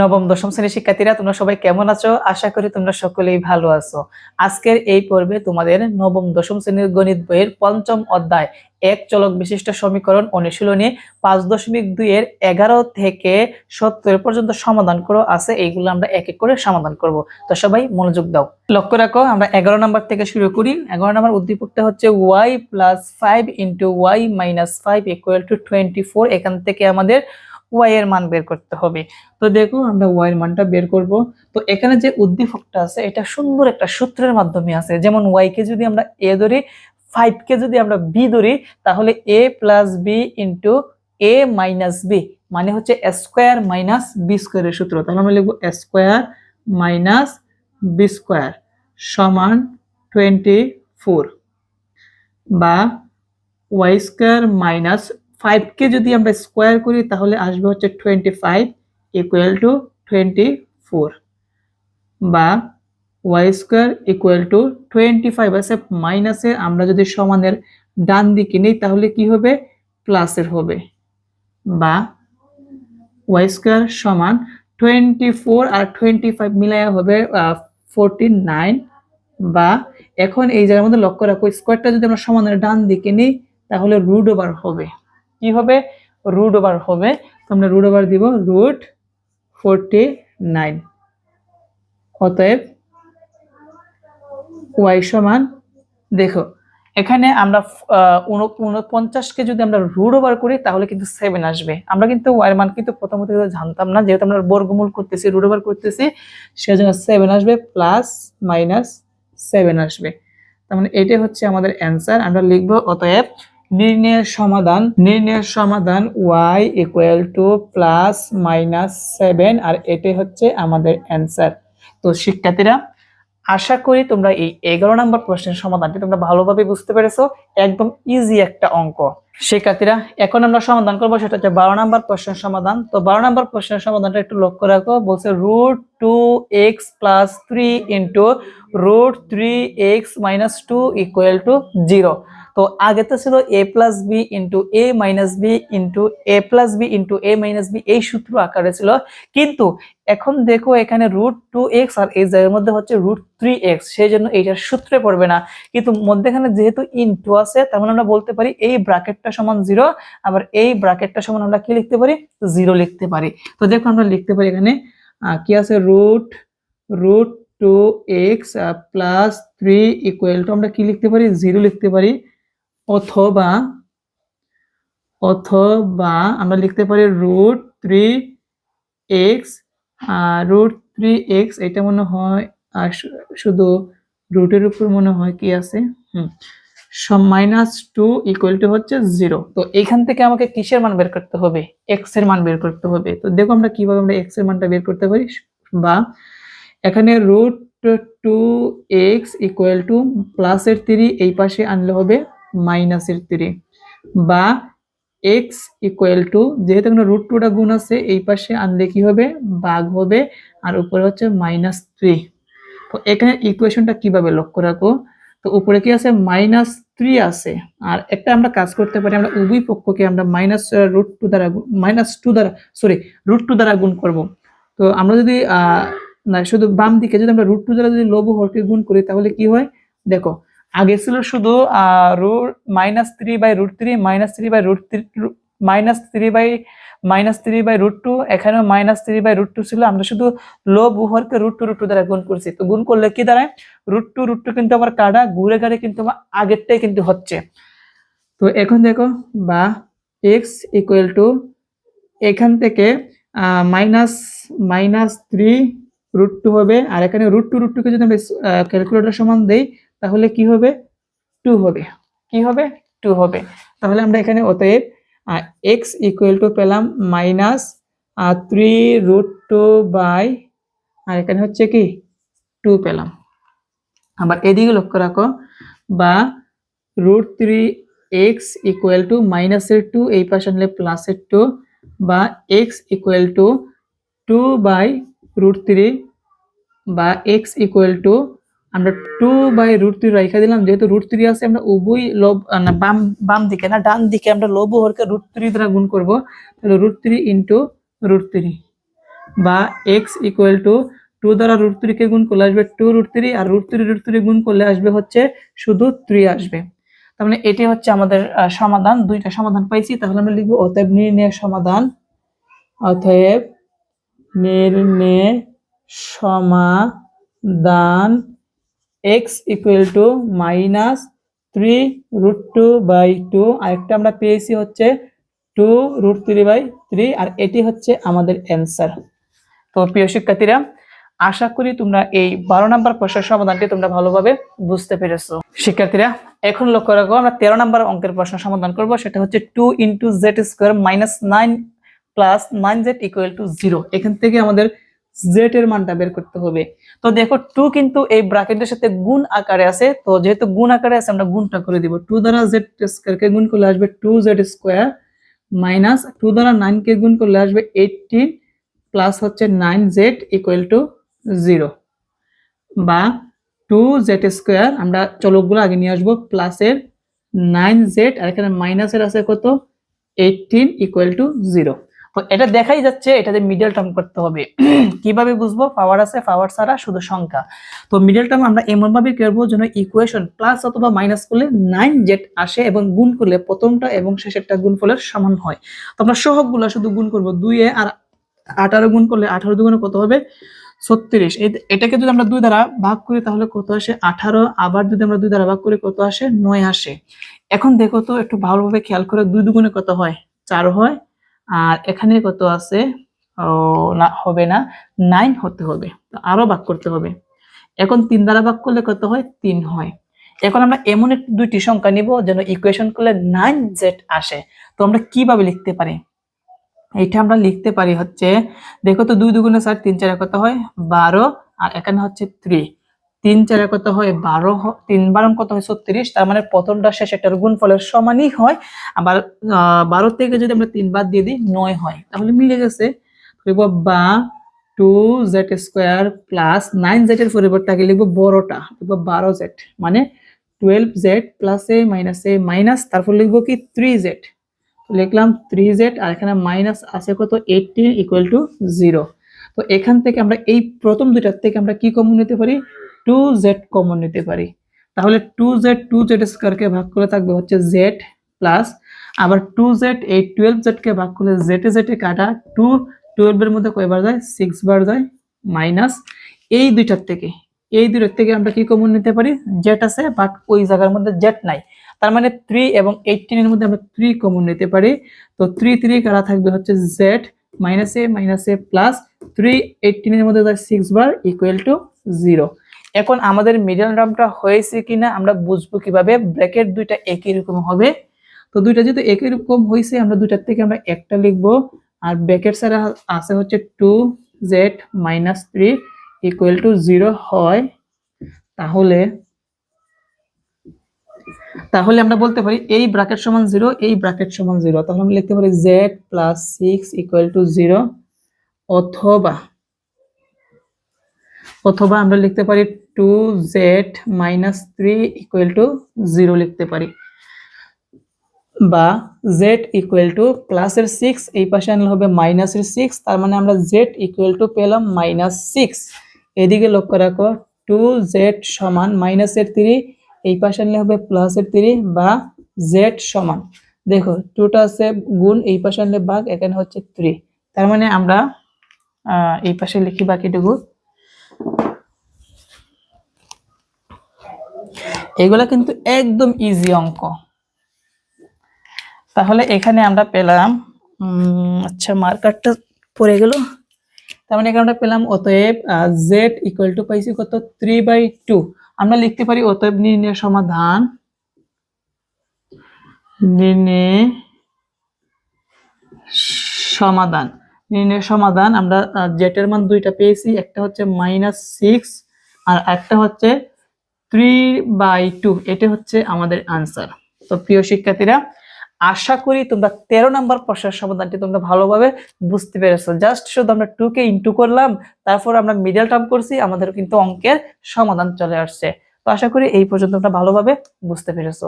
নবম, দশম শ্রেণির শিক্ষার্থীরা, তোমরা সবাই কেমন আছো? আশা করি তোমরা সকলেই ভালো আছো। আজকের এই পর্বে তোমাদের নবম, দশম শ্রেণির গণিত বইয়ের পঞ্চম অধ্যায়, এক চলক বিশিষ্ট সমীকরণ অনুশীলনী পাঁচ দশমিক দুই এর এগারো থেকে সত্তর পর্যন্ত সমাধান করো। আছে, এইগুলো আমরা এক এক করে সমাধান করব। তো সবাই মনোযোগ দাও। লক্ষ্য রাখো, আমরা এগারো নাম্বার থেকে শুরু করি। এগারো নাম্বার উদ্দীপকটা হচ্ছে Y plus five into Y minus five equal to twenty four এখান থেকে আমাদের ওয়াই এর মান বের করতে হবে। তো দেখো আমরা ওয়াই এর মানটা বের করব। তো এখানে যে উদ্দীপকটা আছে, এটা সুন্দর একটা সূত্রের মাধ্যমে আছে। যেমন ওয়াই কে যদি আমরা এ ধরি ফাইভ কে যদি আমরা বি ধরি, তাহলে A plus B into A minus B মানে হচ্ছে স্কোয়ার মাইনাস বি স্কোয়ারের সূত্র। তাহলে আমরা লিখব স্কোয়ার মাইনাস বি স্কোয়ার সমান টোয়েন্টি ফোর বা ওয়াই স্কোয়ার মাইনাস ফাইভকে যদি আমরা স্কোয়ার করি, তাহলে আসবে হচ্ছে twenty five equal to twenty four বা Y square equal to twenty five আছে মাইনাসের আমরা যদি সমানের ডান দিকে নিই, তাহলে কি হবে? প্লাসের হবে বা ওয়াই স্কোয়ার সমান টোয়েন্টি ফোর আর টোয়েন্টি ফাইভ মিলাইয়া হবে ফোরটি নাইন বা এখন এই জায়গার মধ্যে লক্ষ্য রাখো স্কোয়ারটা যদি আমরা সমানের ডান দিকে নিই, তাহলে রুট ওভার হবে। কি হবে? রুট ওভার হবে। তো আমরা রুট ওভার দিব রুট ফোরটি নাইন অতএব ওয়াই সমান, দেখো, এখানে আমরা উনপঞ্চাশকে যদি আমরা রুট ওভার করি, তাহলে কিন্তু সেভেন আসবে। আমরা কিন্তু ওয়াই মান কিন্তু প্রথমত জানতাম না, যেহেতু আমরা বর্গমূল করতেছি রুট ওভার করতেছি, সেজন্য সেভেন আসবে প্লাস মাইনাস সেভেন আসবে। তার মানে এটাই হচ্ছে আমাদের অ্যান্সার আমরা লিখব, অতএব নির্ণয়ের সমাধান নির্ণয়ের সমাধান Y equal to plus minus seven আর এটাই হচ্ছে আমাদের অ্যান্সার তো শিক্ষার্থীরা, আশা করি তোমরা এই এগারো নম্বর প্রশ্নের সমাধানটি তোমরা ভালোভাবে বুঝতে পেরেছ, একদম ইজি একটা অঙ্ক। শিক্ষার্থীরা, এখন আমরা সমাধান করব, সেটা হচ্ছে বারো নম্বর প্রশ্নের সমাধান। তো বারো নম্বর প্রশ্নের সমাধানটা একটু লক্ষ্য রাখো, বলছে root two X plus three into root three X minus two equal to zero তো আগে তো ছিল A plus B into A minus B into A plus B into A minus B এই সূত্র আকারে ছিল। কিন্তু এখন দেখো এখানে রুট টু এক্স আর এই জায়গার মধ্যে হচ্ছে রুট থ্রি এক্স সেই জন্য এইটার সূত্রে পড়বে না। কিন্তু মধ্যেখানে যেহেতু ইন্টু আছে, তার মানে আমরা বলতে পারি এই ব্র্যাকেটটা সমান জিরো আবার এই ব্র্যাকেটটা সমান আমরা কি লিখতে পারি? জিরো লিখতে পারি। তো দেখো আমরা লিখতে পারি এখানে কি আছে? Root root two X plus three equal to আমরা কি লিখতে পারি? জিরো লিখতে পারি। অথবা অথবা আমরা লিখতে পারি root three X root three X এটা মনে হয়, আর শুধু রুটের উপর মনে হয় কি আছে? হুম। মাইনাস টু ইকুয়াল টু হচ্ছে জিরো তো এখান থেকে আমাকে কিসের মান বের করতে হবে? এক্সের মান বের করতে হবে। তো দেখো আমরা কীভাবে আমরা এক্সের মানটা বের করতে পারি। বা এখানে root two X equal to প্লাসের থ্রি এই পাশে আনলে হবে মাইনাসের থ্রি বা এক্স ইকুয়াল টু যেহেতু এখানে রুট টুটা গুণ আছে, এই পাশে আনলে কি হবে? ভাগ হবে, আর উপরে হচ্ছে মাইনাস থ্রি তো এখানে ইকুয়েশনটা কীভাবে লক্ষ্য রাখো তো উপরে কি আছে? মাইনাস থ্রি আছে। আর একটা আমরা কাজ করতে পারি, আমরা উভয় পক্ষকে আমরা মাইনাস রুট টু দ্বারা মাইনাস টু দ্বারা সরি রুট টু দ্বারা গুণ করব। তো আমরা যদি না, শুধু বাম দিকে যদি আমরা রুট টু দ্বারা যদি লব হরকে গুণ করি, তাহলে কি হয়? দেখো আগে ছিল শুধু minus three by root three minus three by root three minus three by minus three by root two এখানেও minus three by root two ছিল। আমরা শুধু লব উহরকে রুট টু রুট টু দ্বারা গুণ করছি। তো গুণ করলে কি দাঁড়ায়? রুট টু রুট টু কিন্তু আমার কাটা, ঘুরে ঘাড়ে কিন্তু আমার আগেরটাই কিন্তু হচ্ছে। তো এখন দেখো, বা এক্স ইকুয়াল টু এখান থেকে minus minus three root two হবে। আর এখানে রুট টু রুট টুকে যদি আমরা ক্যালকুলেটর সমান দেই তাহলে কি হবে? টু হবে। কি হবে? টু হবে। তাহলে আমরা এখানে অতএব এক্স ইকুয়াল টু পেলাম minus three root two by আর এখানে হচ্ছে কি? টু পেলাম। আবার এদিকে লক্ষ্য রাখো, বা root three X equal to মাইনাসের টু এই পাশে আনলে প্লাসের টু বা X equal to two by root three বা এক্স ইকুয়াল টু আমরা টু বাই রুট থ্রি রেখে দিলাম। যেহেতু রুট থ্রি আছে, আমরা উভয় লব না বাম বাম দিকে না, ডান দিকে আমরা লব হরকে রুট থ্রি দ্বারা গুণ করব। তাহলে root three into root three বা এক্স ইকুয়াল টু টু দ্বারা রুট থ্রিকে গুণ করলে আসবে টু রুট থ্রি আর রুট থ্রি রুট থ্রি গুণ করলে আসবে হচ্ছে শুধু থ্রি আসবে। তার মানে এটি হচ্ছে আমাদের সমাধান। দুইটা সমাধান পাইছি। তাহলে আমরা লিখব অতএব নির্ণয়ের সমাধান। অতএব নির্ণয় সমাধান x equal to minus three root two by two আরেকটা আমরা পেয়েছি হচ্ছে two root three by three আর এটি হচ্ছে আমাদের অ্যান্সার তো প্রিয় শিক্ষার্থীরা, আশা করি তোমরা এই বারো নম্বর প্রশ্নের সমাধানটি তোমরা ভালোভাবে বুঝতে পেরেছ। শিক্ষার্থীরা, এখন লক্ষ্য রাখব আমরা তেরো নম্বর অঙ্কের প্রশ্ন সমাধান করব, সেটা হচ্ছে two into z square minus nine plus nine z equal to zero এখান থেকে আমাদের জেড এর মানটা বের করতে হবে। তো দেখো টু কিন্তু এই ব্র্যাকেটের সাথে গুণ আকারে আছে। তো যেহেতু গুণ আকারে আছে, আমরা গুণটা করে দিব। টু দ্বারা জেড স্কোয়ারকে গুণ করলে আসবে two z square minus two দ্বারা নাইন কে গুণ করলে আসবে এইটিন প্লাস হচ্ছে nine z equal to zero বা টু জেড স্কোয়ার আমরা চলকগুলো আগে নিয়ে আসব। প্লাসের নাইন জেড আর এখানে মাইনাসের আছে কত? এইটিন ইকুয়াল টু জিরো তো এটা দেখাই যাচ্ছে এটা যে মিডল টার্ম করতে হবে। কীভাবে বুঝব? পাওয়ার আছে পাওয়ার ছাড়া শুধু সংখ্যা। তো মিডল টার্ম আমরা এমন ভাবে করব যেন ইকুয়েশন প্লাস অথবা মাইনাস করলে নাইন জেট আসে এবং গুণ করলে প্রথমটা এবং শেষেরটা গুণফলের সমান হয়। তো আমরা সহগগুলো শুধু গুণ করব দুইয়ে আর আঠারো গুণ করলে আঠারো দুগুণে কত হবে? ছত্রিশ। এটাকে যদি আমরা দুই দ্বারা ভাগ করি তাহলে কত আসে? আঠারো। আবার যদি আমরা দুই দ্বারা ভাগ করি কত আসে? নয় আসে। এখন দেখো তো একটু ভালোভাবে খেয়াল করে দুই দুগুণে কত হয়? চার হয়। আর এখানে কত আছে? না, হবে না। নাইন হতে হবে। তো আরও ভাগ করতে হবে। এখন তিন দ্বারা ভাগ করলে কত হয়? তিন হয়। এখন আমরা এমন একটি দুইটি সংখ্যা নিব যেন ইকুয়েশন করলে নাইন জেড আসে। তো আমরা কীভাবে লিখতে পারি? এটা আমরা লিখতে পারি হচ্ছে, দেখো তো দুই দুগুণে চার তিন চারে কত হয়? বারো। আর এখানে হচ্ছে থ্রি তিন চারে কত হয়? বারো তিন বারো কত হয়? ছত্রিশ। তার মানে প্রথমটা শেষ একটার গুণ ফলের সমানই হয়। আবার বারো থেকে যদি আমরা তিন বাদ দিয়ে দিই, নয় হয়। তাহলে মিলে গেছে। বা two z square plus nine z এর পরিবর্তে আগে লিখব বড়টা। লিখব বারো জেড। মানে টুয়েলভ জেড প্লাস এ মাইনাস এ মাইনাস, তারপর লিখব কি থ্রি জেড। লিখলাম থ্রি জেড, আর এখানে মাইনাস আছে কত? Eighteen equal to zero. তো এখান থেকে আমরা এই প্রথম দুইটার থেকে আমরা কি কমন নিতে পারি? টু জেড কমন নিতে পারি। তাহলে টু জেড টু জেড স্কোয়ারকে ভাগ করে থাকবে হচ্ছে জেড প্লাস আবার টু জেড এই টুয়েলভ জেডকে ভাগ করলে জেটে জেটে কাটা টু টুয়েলভের মধ্যে কয়বার যায়? সিক্স বার যায় মাইনাস এই দুইটার থেকে। এই দুইটার থেকে আমরা কি কমন নিতে পারি? জেট আছে বাট ওই জায়গার মধ্যে জেট নাই। তার মানে থ্রি এবং এইটিনের মধ্যে আমরা থ্রি কমন নিতে পারি। তো থ্রি থ্রি কারা থাকবে হচ্ছে জেড মাইনাস এ মাইনাস এ প্লাস থ্রি এইটিনের মধ্যে সিক্স বার ইকুয়াল টু জিরো এখন আমাদের মিডল টার্মটা হয়েছে কিনা আমরা বুঝব কীভাবে? ব্র্যাকেট দুইটা একই রকম হবে। তো দুইটা যেহেতু একই রকম হয়েছে, আমরা দুইটার থেকে আমরা একটা লিখব। আর ব্র্যাকেট ছাড়া আছে হচ্ছে two z minus three equal to zero হয়। তাহলে তাহলে আমরা বলতে পারি এই ব্র্যাকেট সমান জিরো এই ব্র্যাকেট সমান জিরো তাহলে আমরা লিখতে পারি z plus six equal to zero অথবা অথবা আমরা লিখতে পারি two z minus three equal to zero লিখতে পারি। বা জেড ইকুয়াল টু প্লাসের সিক্স, এই পাশে আনলে হবে মাইনাসের সিক্স, তার মানে আমরা জেড ইকুয়াল টু পেলাম মাইনাস সিক্স। এদিকে লক্ষ্য রাখো, টু জেড সমান মাইনাসের থ্রি, এই পাশে আনলে হবে প্লাসের থ্রি বা জেড সমান। দেখো, টুটা আছে গুণ, এই পাশে আনলে ভাগ এখানে হচ্ছে থ্রি। তার মানে আমরা এই পাশে লিখি বাকিটুকু। এগুলা কিন্তু একদম ইজি অঙ্ক। তাহলে এখানে আমরা পেলাম আচ্ছা মার্কারটা পড়ে গেল। তার মানে এখানে আমরা পেলাম, অতএব জেড ইকুয়াল টু পাইছি কত? থ্রি বাই টু আমরা লিখতে পারি, অতএব নির্ণয় সমাধান সমাধান। নির্ণয় সমাধান, আমরা জেটের মান দুইটা পেয়েছি, একটা হচ্ছে মাইনাস সিক্স আর একটা হচ্ছে থ্রি বাই টু এটা হচ্ছে আমাদের আনসার তো প্রিয় শিক্ষার্থীরা, আশা করি তোমরা তেরো নম্বর প্রশ্নের সমাধানটি তোমরা ভালোভাবে বুঝতে পেরেছ। জাস্ট শুধু আমরা টু কে ইন্টু করলাম, তারপর আমরা মিডল টার্ম করছি আমাদের কিন্তু অঙ্কের সমাধান চলে আসছে। তো আশা করি এই পর্যন্ত তোমরা ভালোভাবে বুঝতে পেরেছ।